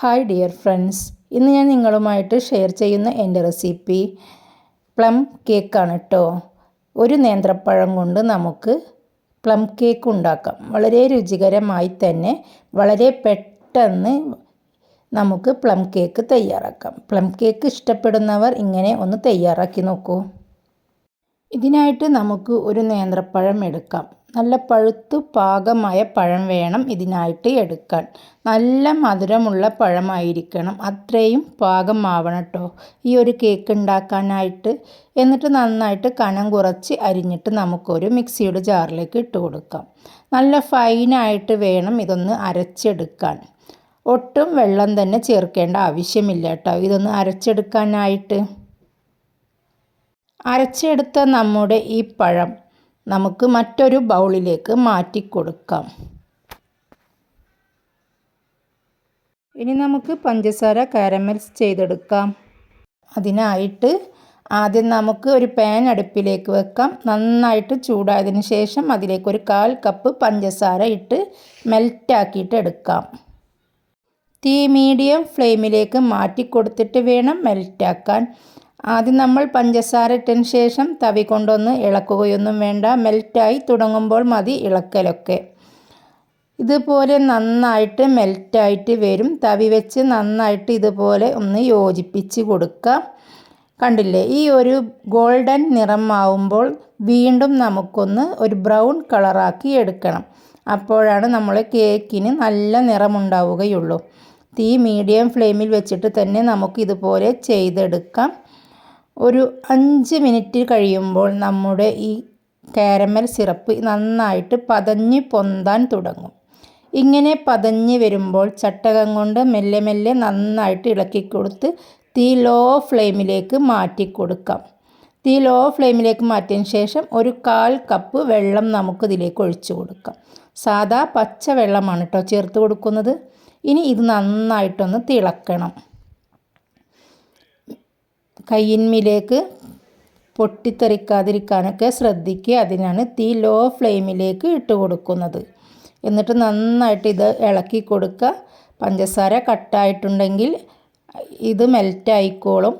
Hi dear friends ഇന്ന് ഞാൻ നിങ്ങളുമായിട്ട് ഷെയർ ചെയ്യുന്ന എന്റെ റെസിപ്പി പ്ലം കേക്കാണ് കേട്ടോ ഒരു നേന്ത്രപ്പഴം കൊണ്ട് നമുക്ക് പ്ലം കേക്ക് ഉണ്ടാക്കാം. വളരെ രുചികരമായി തന്നെ വളരെ പെട്ടെന്ന് നമുക്ക് പ്ലം കേക്ക് തയ്യാറാക്കാം. പ്ലം കേക്ക് ഇഷ്ടപ്പെടുന്നവർ ഇങ്ങനെ ഒന്ന് തയ്യാറാക്കി നോക്കൂ. ഇതിനായിട്ട് നമുക്ക് ഒരു നേന്ത്രപ്പഴം എടുക്കാം. നല്ല പഴുത്തു പാകമായ പഴം വേണം ഇതിനായിട്ട് എടുക്കാൻ. നല്ല മധുരമുള്ള പഴമായിരിക്കണം. അത്രയും പാകമാവണം കേട്ടോ ഈ ഒരു കേക്ക് ഉണ്ടാക്കാനായിട്ട്. എന്നിട്ട് നന്നായിട്ട് കനം കുറച്ച് അരിഞ്ഞിട്ട് നമുക്കൊരു മിക്സിയുടെ ജാറിലേക്ക് ഇട്ട് കൊടുക്കാം. നല്ല ഫൈനായിട്ട് വേണം ഇതൊന്ന് അരച്ചെടുക്കാൻ. ഒട്ടും വെള്ളം തന്നെ ചേർക്കേണ്ട ആവശ്യമില്ല കേട്ടോ. ഇതൊന്ന് അരച്ചെടുക്കാനായിട്ട്. അരച്ചെടുത്ത നമ്മുടെ ഈ പഴം നമുക്ക് മറ്റൊരു ബൗളിലേക്ക് മാറ്റി കൊടുക്കാം. ഇനി നമുക്ക് പഞ്ചസാര കാരമൽസ് ചെയ്തെടുക്കാം. അതിനായിട്ട് ആദ്യം നമുക്ക് ഒരു പാൻ അടുപ്പിലേക്ക് വെക്കാം. നന്നായിട്ട് ചൂടായതിന് ശേഷം അതിലേക്ക് ഒരു കാൽ കപ്പ് പഞ്ചസാര ഇട്ട് മെൽറ്റാക്കിയിട്ട് എടുക്കാം. തീ മീഡിയം ഫ്ലെയിമിലേക്ക് മാറ്റി കൊടുത്തിട്ട് വേണം മെൽറ്റാക്കാൻ ആദ്യം നമ്മൾ പഞ്ചസാര ഇട്ടതിന് ശേഷം തവി കൊണ്ടൊന്ന് ഇളക്കുകയൊന്നും വേണ്ട. മെൽറ്റായി തുടങ്ങുമ്പോൾ മതി ഇളക്കലൊക്കെ. ഇതുപോലെ നന്നായിട്ട് മെൽറ്റായിട്ട് വരും. തവി വെച്ച് നന്നായിട്ട് ഇതുപോലെ ഒന്ന് യോജിപ്പിച്ച് കൊടുക്കുക. കണ്ടില്ലേ? ഈ ഒരു ഗോൾഡൻ നിറം ആവുമ്പോൾ വീണ്ടും നമുക്കൊന്ന് ഒരു ബ്രൗൺ കളറാക്കി എടുക്കണം. അപ്പോഴാണ് നമ്മൾ കേക്കിന് നല്ല നിറമുണ്ടാവുകയുള്ളൂ. തീ മീഡിയം ഫ്ലെയിമിൽ വെച്ചിട്ട് തന്നെ നമുക്ക് ഇതുപോലെ ചെയ്തെടുക്കാം. ഒരു അഞ്ച് മിനിറ്റ് കഴിയുമ്പോൾ നമ്മുടെ ഈ കാരമൽ സിറപ്പ് നന്നായിട്ട് പതഞ്ഞ് പൊന്താൻ തുടങ്ങും. ഇങ്ങനെ പതഞ്ഞ് വരുമ്പോൾ ചട്ടകം കൊണ്ട് മെല്ലെ മെല്ലെ നന്നായിട്ട് ഇളക്കി കൊടുത്ത് തീ ലോ ഫ്ലെയിമിലേക്ക് മാറ്റി കൊടുക്കാം. തീ ലോ ഫ്ലെയിമിലേക്ക് മാറ്റിയതിന് ശേഷം ഒരു കാൽ കപ്പ് വെള്ളം നമുക്ക് ഇതിലേക്ക് ഒഴിച്ചു കൊടുക്കാം. സാധാ പച്ച വെള്ളമാണ് കേട്ടോ ചേർത്ത് കൊടുക്കുന്നത്. ഇനി ഇത് നന്നായിട്ടൊന്ന് തിളക്കണം. കയ്യിന്മിലേക്ക് പൊട്ടിത്തെറിക്കാതിരിക്കാനൊക്കെ ശ്രദ്ധിക്കുക. അതിനാണ് തീ ലോ ഫ്ലെയിമിലേക്ക് ഇട്ട് കൊടുക്കുന്നത്. എന്നിട്ട് നന്നായിട്ട് ഇത് ഇളക്കി കൊടുക്കുക. പഞ്ചസാര കട്ടായിട്ടുണ്ടെങ്കിൽ ഇത് മെൽറ്റായിക്കോളും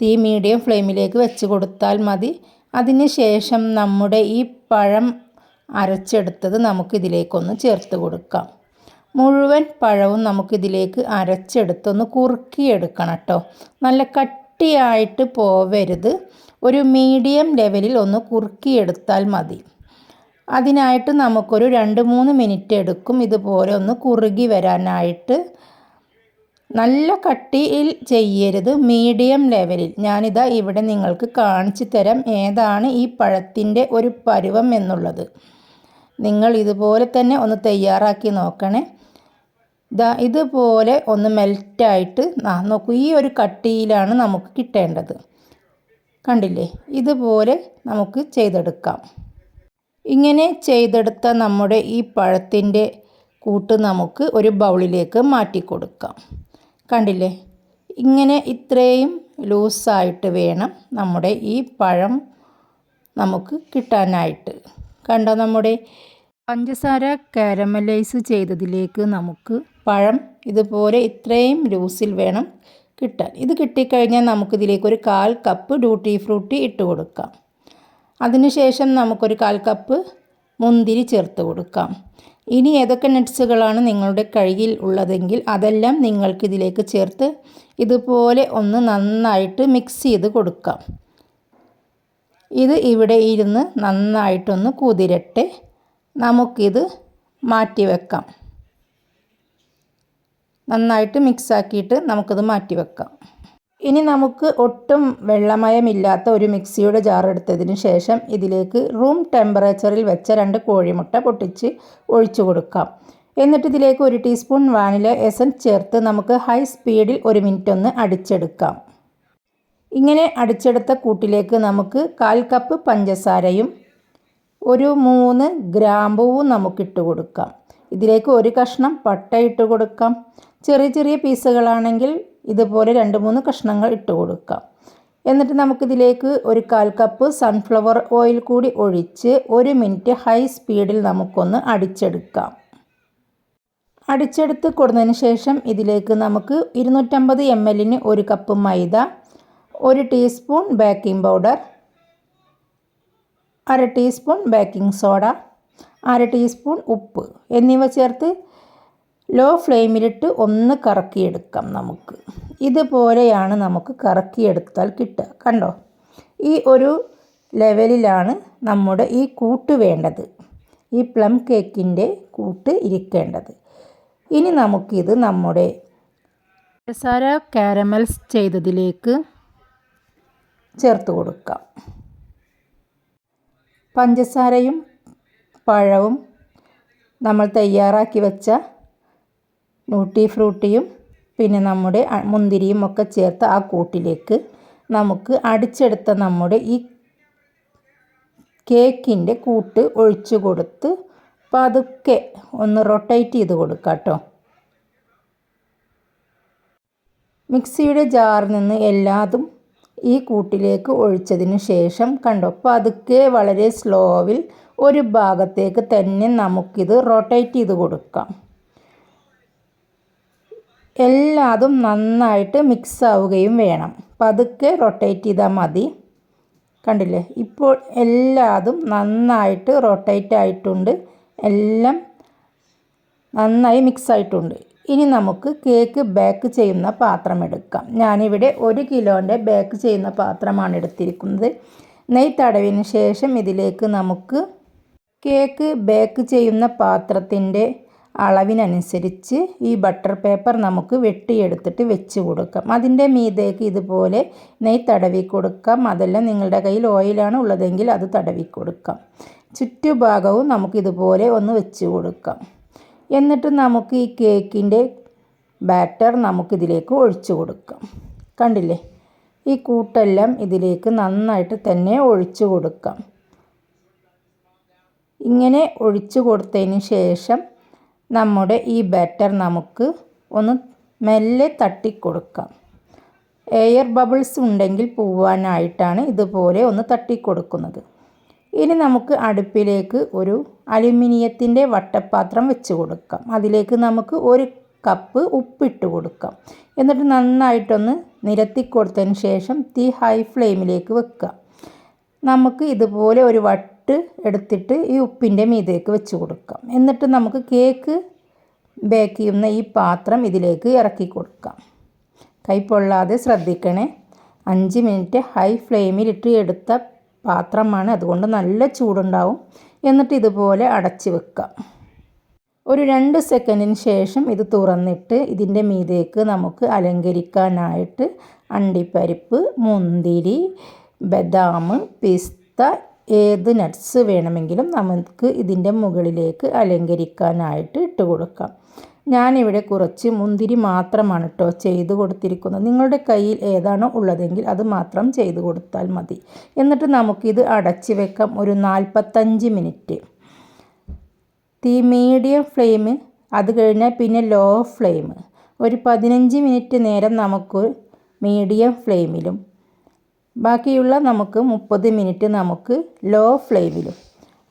തീ മീഡിയം ഫ്ലെയിമിലേക്ക് വെച്ച് കൊടുത്താൽ മതി. അതിന് ശേഷം നമ്മുടെ ഈ പഴം അരച്ചെടുത്തത് നമുക്കിതിലേക്കൊന്ന് ചേർത്ത് കൊടുക്കാം. മുഴുവൻ പഴവും നമുക്കിതിലേക്ക് അരച്ചെടുത്തൊന്ന് കുറുക്കിയെടുക്കണം കേട്ടോ നല്ല കട്ട് കട്ടിയായിട്ട് പോവരുത്. ഒരു മീഡിയം ലെവലിൽ ഒന്ന് കുറുക്കിയെടുത്താൽ മതി. അതിനായിട്ട് നമുക്കൊരു രണ്ട് മൂന്ന് മിനിറ്റ് എടുക്കും ഇതുപോലെ ഒന്ന് കുറുകി വരാനായിട്ട്. നല്ല കട്ടിയിൽ ചെയ്യരുത്. മീഡിയം ലെവലിൽ. ഞാനിതാ ഇവിടെ നിങ്ങൾക്ക് കാണിച്ചു തരാം ഏതാണ് ഈ പഴത്തിന്റെ ഒരു പരുവം എന്നുള്ളത്. നിങ്ങൾ ഇതുപോലെ തന്നെ ഒന്ന് തയ്യാറാക്കി നോക്കണേ. ദാ ഇതുപോലെ ഒന്ന് മെൽറ്റായിട്ട് ആ നോക്കൂ ഈ ഒരു കട്ടിയിലാണ് നമുക്ക് കിട്ടേണ്ടത്. കണ്ടില്ലേ? ഇതുപോലെ നമുക്ക് ചെയ്തെടുക്കാം. ഇങ്ങനെ ചെയ്തെടുത്ത നമ്മുടെ ഈ പഴത്തിന്റെ കൂട്ട് നമുക്ക് ഒരു ബൗളിലേക്ക് മാറ്റി കൊടുക്കാം കണ്ടില്ലേ? ഇങ്ങനെ ഇത്രയും ലൂസായിട്ട് വേണം നമ്മുടെ ഈ പഴം നമുക്ക് കിട്ടാനായിട്ട്. കണ്ടോ നമ്മുടെ പഞ്ചസാര കാരമലൈസ് ചെയ്തതിലേക്ക് നമുക്ക് പഴം ഇതുപോലെ ഇത്രയും ലൂസിൽ വേണം കിട്ടാൻ. ഇത് കിട്ടിക്കഴിഞ്ഞാൽ നമുക്കിതിലേക്ക് ഒരു കാൽ കപ്പ് ഡ്യൂട്ടി ഫ്രൂട്ടി ഇട്ട് കൊടുക്കാം. അതിനുശേഷം നമുക്കൊരു കാൽ കപ്പ് മുന്തിരി ചേർത്ത് കൊടുക്കാം. ഇനി ഏതൊക്കെ നട്ട്സുകളാണ് നിങ്ങളുടെ കയ്യിൽ ഉള്ളതെങ്കിൽ അതെല്ലാം നിങ്ങൾക്കിതിലേക്ക് ചേർത്ത് ഇതുപോലെ ഒന്ന് നന്നായിട്ട് മിക്സ് ചെയ്ത് കൊടുക്കാം. ഇത് ഇവിടെ ഇരുന്ന് നന്നായിട്ടൊന്ന് കുതിരട്ടെ. നമുക്കിത് മാറ്റി വെക്കാം നന്നായിട്ട് മിക്സാക്കിയിട്ട് നമുക്കത് മാറ്റി വെക്കാം. ഇനി നമുക്ക് ഒട്ടും വെള്ളമയമില്ലാത്ത ഒരു മിക്സിയുടെ ജാർ എടുത്തതിന് ശേഷം ഇതിലേക്ക് റൂം ടെമ്പറേച്ചറിൽ വെച്ച രണ്ട് കോഴിമുട്ട പൊട്ടിച്ച് ഒഴിച്ചു കൊടുക്കാം. എന്നിട്ട് ഇതിലേക്ക് ഒരു ടീസ്പൂൺ വാനില എസൻസ് ചേർത്ത് നമുക്ക് ഹൈ സ്പീഡിൽ ഒരു മിനിറ്റ് ഒന്ന് അടിച്ചെടുക്കാം. ഇങ്ങനെ അടിച്ചെടുത്ത കൂട്ടിലേക്ക് നമുക്ക് കാൽ കപ്പ് പഞ്ചസാരയും ഒരു മൂന്ന് ഗ്രാമ്പൂവും നമുക്കിട്ട് കൊടുക്കാം. ഇതിലേക്ക് ഒരു കഷ്ണം പട്ട ഇട്ട് കൊടുക്കാം. ചെറിയ ചെറിയ പീസുകളാണെങ്കിൽ ഇതുപോലെ രണ്ട് മൂന്ന് കഷ്ണങ്ങൾ ഇട്ട് കൊടുക്കാം. എന്നിട്ട് നമുക്കിതിലേക്ക് ഒരു കാൽ കപ്പ് സൺഫ്ലവർ ഓയിൽ കൂടി ഒഴിച്ച് ഒരു മിനിറ്റ് ഹൈ സ്പീഡിൽ നമുക്കൊന്ന് അടിച്ചെടുക്കാം. അടിച്ചെടുത്ത് കൊടുത്തതിന് ശേഷം ഇതിലേക്ക് നമുക്ക് ഇരുന്നൂറ്റമ്പത് എം എല്ലിന് ഒരു കപ്പ് മൈദ ഒരു ടീസ്പൂൺ ബേക്കിംഗ് പൗഡർ അര ടീസ്പൂൺ ബേക്കിംഗ് സോഡ അര ടീസ്പൂൺ ഉപ്പ് എന്നിവ ചേർത്ത് ലോ ഫ്ലെയിമിലിട്ട് ഒന്ന് കറക്കിയെടുക്കാം നമുക്ക്. ഇതുപോലെയാണ് നമുക്ക് കറക്കിയെടുത്താൽ കിട്ടുക. കണ്ടോ? ഈ ഒരു ലെവലിലാണ് നമ്മുടെ ഈ കൂട്ട് വേണ്ടത്. ഈ പ്ലം കേക്കിന്റെ കൂട്ട് ഇരിക്കേണ്ടത്. ഇനി നമുക്കിത് നമ്മുടെ പഞ്ചസാര കാരമൽസ് ചെയ്തതിലേക്ക് ചേർത്ത് കൊടുക്കാം. പഞ്ചസാരയും പഴവും നമ്മൾ തയ്യാറാക്കി വെച്ച നൂട്ടി ഫ്രൂട്ടിയും പിന്നെ നമ്മുടെ മുന്തിരിയും ഒക്കെ ചേർത്ത് ആ കൂട്ടിലേക്ക് നമുക്ക് അടിച്ചെടുത്ത നമ്മുടെ ഈ കേക്കിന്റെ കൂട്ട് ഒഴിച്ചു കൊടുത്ത് പതുക്കെ ഒന്ന് റൊട്ടേറ്റ് ചെയ്ത് കൊടുക്കാം കേട്ടോ. മിക്സിയുടെ ജാറിൽ നിന്ന് എല്ലാതും ഈ കൂട്ടിലേക്ക് ഒഴിച്ചതിന് ശേഷം കണ്ടോ പതുക്കെ വളരെ സ്ലോവിൽ ഒരു ഭാഗത്തേക്ക് തന്നെ നമുക്കിത് റൊട്ടേറ്റ് ചെയ്ത് കൊടുക്കാം. എല്ലാതും നന്നായിട്ട് മിക്സ് ആവുകയും വേണം. പതുക്കെ റൊട്ടേറ്റ് ചെയ്താൽ മതി. കണ്ടില്ലേ? ഇപ്പോൾ എല്ലാതും നന്നായിട്ട് റൊട്ടേറ്റ് ആയിട്ടുണ്ട്. എല്ലാം നന്നായി മിക്സ് ആയിട്ടുണ്ട് ഇനി നമുക്ക് കേക്ക് ബേക്ക് ചെയ്യുന്ന പാത്രം എടുക്കാം. ഞാനിവിടെ ഒരു കിലോന്റെ ബേക്ക് ചെയ്യുന്ന പാത്രമാണ് എടുത്തിരിക്കുന്നത്. നെയ് തടവിന് ശേഷം ഇതിലേക്ക് നമുക്ക് കേക്ക് ബേക്ക് ചെയ്യുന്ന പാത്രത്തിന്റെ അളവിനനുസരിച്ച് ഈ ബട്ടർ പേപ്പർ നമുക്ക് വെട്ടിയെടുത്തിട്ട് വെച്ച് കൊടുക്കാം. അതിന്റെ മീതേക്ക് ഇതുപോലെ നെയ് തടവി കൊടുക്കാം. അതെല്ലാം നിങ്ങളുടെ കയ്യിൽ ഓയിലാണ് ഉള്ളതെങ്കിൽ അത് തടവി കൊടുക്കാം. ചുറ്റുഭാഗവും നമുക്കിതുപോലെ ഒന്ന് വെച്ച് കൊടുക്കാം. എന്നിട്ട് നമുക്ക് ഈ കേക്കിന്റെ ബാറ്റർ നമുക്കിതിലേക്ക് ഒഴിച്ചു കൊടുക്കാം. കണ്ടില്ലേ? ഈ കൂട്ടെല്ലാം ഇതിലേക്ക് നന്നായിട്ട് തന്നെ ഒഴിച്ചു കൊടുക്കാം. ഇങ്ങനെ ഒഴിച്ചു കൊടുത്തതിന് ശേഷം നമ്മുടെ ഈ ബാറ്റർ നമുക്ക് ഒന്ന് മെല്ലെ തട്ടിക്കൊടുക്കാം. എയർ ബബിൾസ് ഉണ്ടെങ്കിൽ പോവാനായിട്ടാണ് ഇതുപോലെ ഒന്ന് തട്ടിക്കൊടുക്കുന്നത്. ഇനി നമുക്ക് അടുപ്പിലേക്ക് ഒരു അലുമിനിയത്തിന്റെ വട്ടപ്പാത്രം വെച്ച് കൊടുക്കാം. അതിലേക്ക് നമുക്ക് ഒരു കപ്പ് ഉപ്പിട്ട് കൊടുക്കാം. എന്നിട്ട് നന്നായിട്ടൊന്ന് നിരത്തി കൊടുത്തതിന് ശേഷം തീ ഹൈ ഫ്ലെയിമിലേക്ക് വെക്കുക. നമുക്ക് ഇതുപോലെ ഒരു വട്ട് എടുത്തിട്ട് ഈ ഉപ്പിന്റെ മീതേക്ക് വെച്ച് കൊടുക്കാം. എന്നിട്ട് നമുക്ക് കേക്ക് ബേക്ക് ചെയ്യുന്ന ഈ പാത്രം ഇതിലേക്ക് ഇറക്കി കൊടുക്കാം. കൈ പൊള്ളാതെ ശ്രദ്ധിക്കണേ. അഞ്ച് മിനിറ്റ് ഹൈ ഫ്ലെയിമിലിട്ട് എടുത്ത പാത്രമാണ്. അതുകൊണ്ട് നല്ല ചൂടുണ്ടാവും. എന്നിട്ട് ഇതുപോലെ അടച്ച് വെക്കാം. ഒരു രണ്ട് സെക്കൻഡിന് ശേഷം ഇത് തുറന്നിട്ട് ഇതിന്റെ മീതേക്ക് നമുക്ക് അലങ്കരിക്കാനായിട്ട് അണ്ടിപ്പരിപ്പ് മുന്തിരി ബദാം പിസ്ത ഏത് നട്ട്സ് വേണമെങ്കിലും നമുക്ക് ഇതിന്റെ മുകളിലേക്ക് അലങ്കരിക്കാനായിട്ട് ഇട്ട് കൊടുക്കാം. ഞാനിവിടെ കുറച്ച് മുന്തിരി മാത്രമാണ് കേട്ടോ ചെയ്ത് കൊടുത്തിരിക്കുന്നത്. നിങ്ങളുടെ കയ്യിൽ ഏതാണോ ഉള്ളതെങ്കിൽ അത് മാത്രം ചെയ്ത് കൊടുത്താൽ മതി. എന്നിട്ട് നമുക്കിത് അടച്ച് വെക്കാം. ഒരു നാൽപ്പത്തഞ്ച് മിനിറ്റ്. തീ മീഡിയം ഫ്ലെയിം അത് കഴിഞ്ഞാൽ പിന്നെ ലോ ഫ്ലെയിം. ഒരു പതിനഞ്ച് മിനിറ്റ് നേരം നമുക്ക് മീഡിയം ഫ്ലെയിമിലും ബാക്കിയുള്ള നമുക്ക് മുപ്പത് മിനിറ്റ് നമുക്ക് ലോ. ഫ്ലെയിമിലും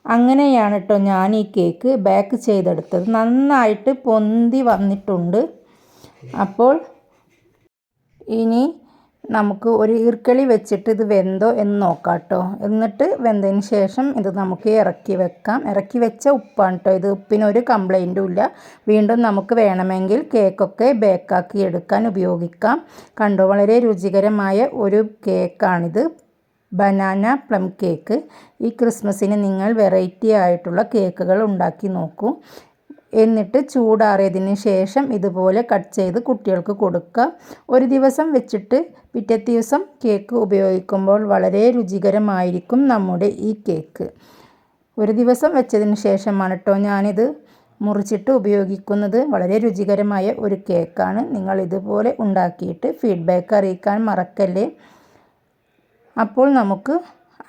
അങ്ങനെയാണ് കേട്ടോ ഞാൻ ഈ കേക്ക് ബേക്ക് ചെയ്തെടുത്തത്. നന്നായിട്ട് പൊന്തി വന്നിട്ടുണ്ട്. അപ്പോൾ ഇനി നമുക്ക് ഒരു ഈർക്കളി വെച്ചിട്ട് ഇത് വെന്തോ എന്ന് നോക്കാം കേട്ടോ. എന്നിട്ട് വെന്തതിന് ശേഷം ഇത് നമുക്ക് ഇറക്കി വെക്കാം. ഇറക്കി വെച്ച ഉപ്പാണ് കേട്ടോ ഇത്. ഉപ്പിനൊരു കംപ്ലൈന്റും ഇല്ല. വീണ്ടും നമുക്ക് വേണമെങ്കിൽ കേക്കൊക്കെ ബേക്കാക്കി എടുക്കാൻ ഉപയോഗിക്കാം. കണ്ടോ? വളരെ രുചികരമായ ഒരു കേക്കാണിത്. Banana plum cake. ഈ ക്രിസ്മസിന് നിങ്ങൾ വെറൈറ്റി ആയിട്ടുള്ള കേക്കുകൾ ഉണ്ടാക്കി നോക്കൂ. എന്നിട്ട് ചൂടാറിയതിന് ശേഷം ഇതുപോലെ കട്ട് ചെയ്ത് കുട്ടികൾക്ക് കൊടുക്കുക. ഒരു ദിവസം വെച്ചിട്ട് പിറ്റേ ദിവസം കേക്ക് ഉപയോഗിക്കുമ്പോൾ വളരെ രുചികരമായിരിക്കും നമ്മുടെ ഈ കേക്ക് ഒരു ദിവസം വെച്ചതിന് ശേഷമാണ് കേട്ടോ ഞാനിത് മുറിച്ചിട്ട് ഉപയോഗിക്കുന്നത്. വളരെ രുചികരമായ ഒരു കേക്കാണ് നിങ്ങൾ ഇതുപോലെ ഉണ്ടാക്കിയിട്ട് ഫീഡ്ബാക്ക് അറിയിക്കാൻ മറക്കല്ലേ. അപ്പോൾ നമുക്ക്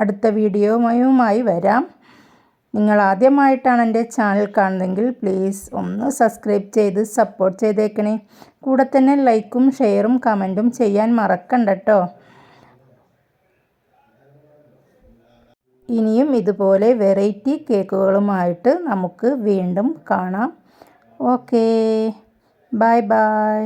അടുത്ത വീഡിയോയുമായി വരാം. നിങ്ങൾ ആദ്യമായിട്ടാണ് എന്റെ ചാനൽ കാണുന്നതെങ്കിൽ പ്ലീസ് ഒന്ന് സബ്സ്ക്രൈബ് ചെയ്ത് സപ്പോർട്ട് ചെയ്തേക്കണേ. കൂടെ തന്നെ ലൈക്കും ഷെയറും കമന്റും ചെയ്യാൻ മറക്കണ്ട കേട്ടോ ഇനിയും ഇതുപോലെ വെറൈറ്റി കേക്കുകളുമായിട്ട് നമുക്ക് വീണ്ടും കാണാം. Okay bye bye